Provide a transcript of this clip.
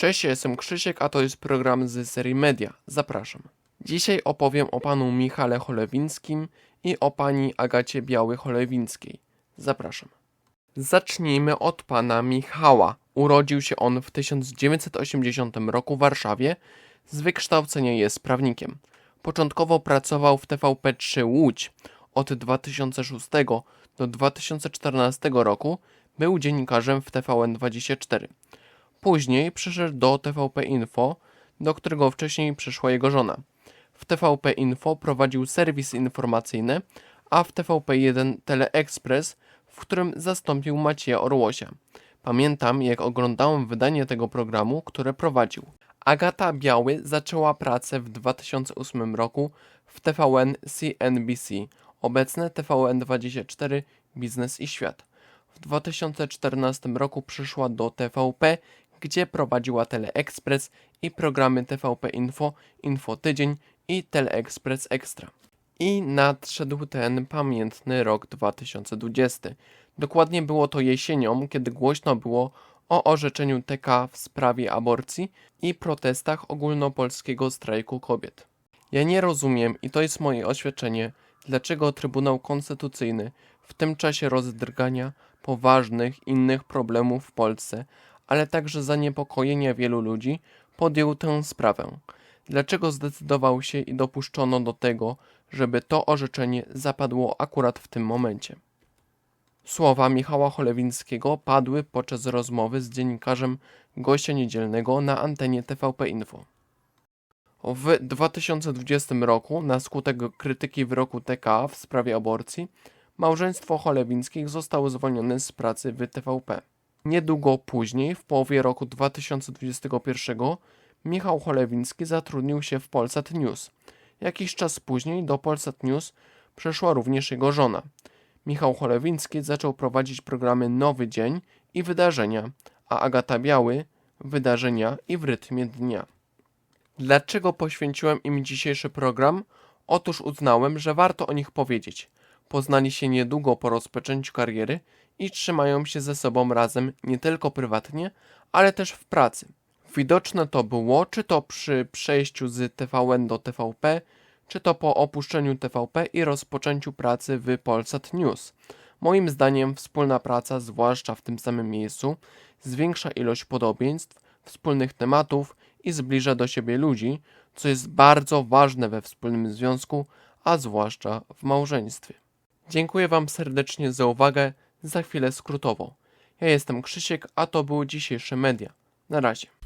Cześć, jestem Krzysiek, a to jest program z serii Media. Zapraszam. Dzisiaj opowiem o panu Michale Cholewińskim i o pani Agacie Biały-Cholewińskiej. Zapraszam. Zacznijmy od pana Michała. Urodził się on w 1980 roku w Warszawie. Z wykształcenia jest prawnikiem. Początkowo pracował w TVP3 Łódź. Od 2006 do 2014 roku był dziennikarzem w TVN24. Później przyszedł do TVP Info, do którego wcześniej przyszła jego żona. W TVP Info prowadził serwis informacyjny, a w TVP1 Teleexpress, w którym zastąpił Macieja Orłosia. Pamiętam, jak oglądałem wydanie tego programu, które prowadził. Agata Biały zaczęła pracę w 2008 roku w TVN CNBC, obecne TVN24 Biznes i Świat. W 2014 roku przyszła do TVP, gdzie prowadziła Teleexpress i programy TVP Info, Info Tydzień i Teleexpress Extra. I nadszedł ten pamiętny rok 2020. Dokładnie było to jesienią, kiedy głośno było o orzeczeniu TK w sprawie aborcji i protestach ogólnopolskiego strajku kobiet. Ja nie rozumiem, i to jest moje oświadczenie, dlaczego Trybunał Konstytucyjny w tym czasie rozdrgania poważnych innych problemów w Polsce, ale także zaniepokojenia wielu ludzi, podjął tę sprawę. Dlaczego zdecydował się i dopuszczono do tego, żeby to orzeczenie zapadło akurat w tym momencie? Słowa Michała Cholewińskiego padły podczas rozmowy z dziennikarzem gościa niedzielnego na antenie TVP Info. W 2020 roku, na skutek krytyki wyroku TK w sprawie aborcji, małżeństwo Cholewińskich zostało zwolnione z pracy w TVP. Niedługo później, w połowie roku 2021, Michał Cholewiński zatrudnił się w Polsat News. Jakiś czas później do Polsat News przeszła również jego żona. Michał Cholewiński zaczął prowadzić programy Nowy Dzień i Wydarzenia, a Agata Biały Wydarzenia i w rytmie dnia. Dlaczego poświęciłem im dzisiejszy program? Otóż uznałem, że warto o nich powiedzieć. Poznali się niedługo po rozpoczęciu kariery i trzymają się ze sobą razem nie tylko prywatnie, ale też w pracy. Widoczne to było, czy to przy przejściu z TVN do TVP, czy to po opuszczeniu TVP i rozpoczęciu pracy w Polsat News. Moim zdaniem wspólna praca, zwłaszcza w tym samym miejscu, zwiększa ilość podobieństw, wspólnych tematów i zbliża do siebie ludzi, co jest bardzo ważne we wspólnym związku, a zwłaszcza w małżeństwie. Dziękuję Wam serdecznie za uwagę. Za chwilę skrótowo. Ja jestem Krzysiek, a to były dzisiejsze media. Na razie.